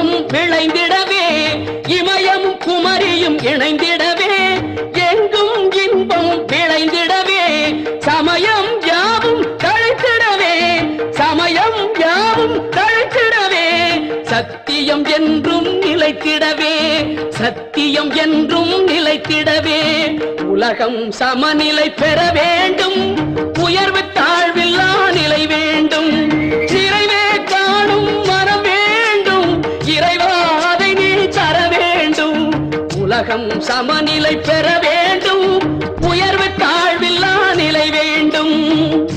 இமயம் விளைந்திடவே இமயம் குமரியும் இணைந்திடவே எங்கும் இன்பம் விளைந்திடவே சமயம் யாவும் தழைத்திடவே சமயம் யாவும் தழைத்திடவே சத்தியம் என்றும் நிலைத்திடவே சத்தியம் என்றும் நிலைத்திடவே உலகம் சமநிலை பெற வேண்டும். உலகம் சமநிலை பெற வேண்டும். உயர்வு தாழ்வில்லா நிலை வேண்டும்.